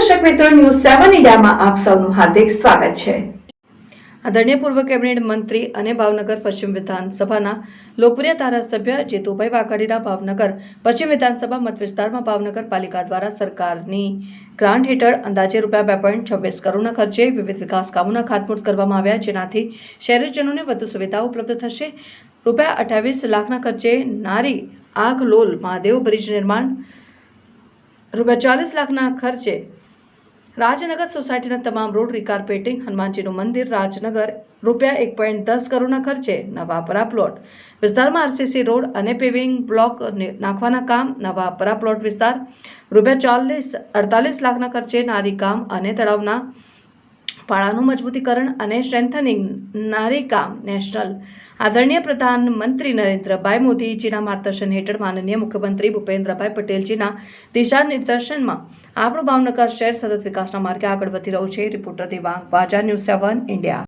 મિત્રો ન્યૂઝ સેવન ઇન્ડિયામાં આપ સૌનું હાર્દિક સ્વાગત છે. આદરણીય પૂર્વ કેબિનેટ મંત્રી અને ભાવનગર પશ્ચિમ વિધાનસભાના લોકપ્રિય ધારાસભ્ય જેતુભાઈ વાઘાડીના ભાવનગર પશ્ચિમ વિધાનસભા મતવિસ્તારમાં ભાવનગર પાલિકા દ્વારા સરકારની ગ્રાન્ટ હેઠળ અંદાજે રૂપિયા બે પોઈન્ટ છવ્વીસ કરોડના ખર્ચે વિવિધ વિકાસ કામોના ખાતમુહૂર્ત કરવામાં આવ્યા, જેનાથી શહેરીજનોને વધુ સુવિધાઓ ઉપલબ્ધ થશે. રૂપિયા અઠ્યાવીસ લાખના ખર્ચે નારી આગ લોલ મહાદેવ બ્રિજ નિર્માણ, રૂપિયા ચાલીસ લાખના ખર્ચે રાજનગર સોસાયટીના તમામ રોડ રિકાર્પેટિંગ, હનુમાનજીનું મંદિર, રાજનગર, રૂપિયા એક પોઈન્ટ દસ કરોડના ખર્ચે નવાપરા પ્લોટ વિસ્તારમાં આરસીસી રોડ અને પેવિંગ બ્લોક નાખવાના કામ નવાપરા પ્લોટ વિસ્તાર, રૂપિયા ચાલીસ અડતાલીસ લાખના ખર્ચે નારી કામ અને તળાવના પાળાનું મજબૂતીકરણ અને સ્ટ્રેન્થનિંગ નારેકામ નેશનલ આદરણીય પ્રધાનમંત્રી નરેન્દ્રભાઈ મોદીજીના માર્ગદર્શન હેઠળ માનનીય મુખ્યમંત્રી ભૂપેન્દ્રભાઈ પટેલજીના દિશા નિર્દેશનમાં આપણું ભાવનગર શહેર સતત વિકાસના માર્ગે આગળ વધી રહ્યું છે. Reporter Devang Vaja, news seven, India.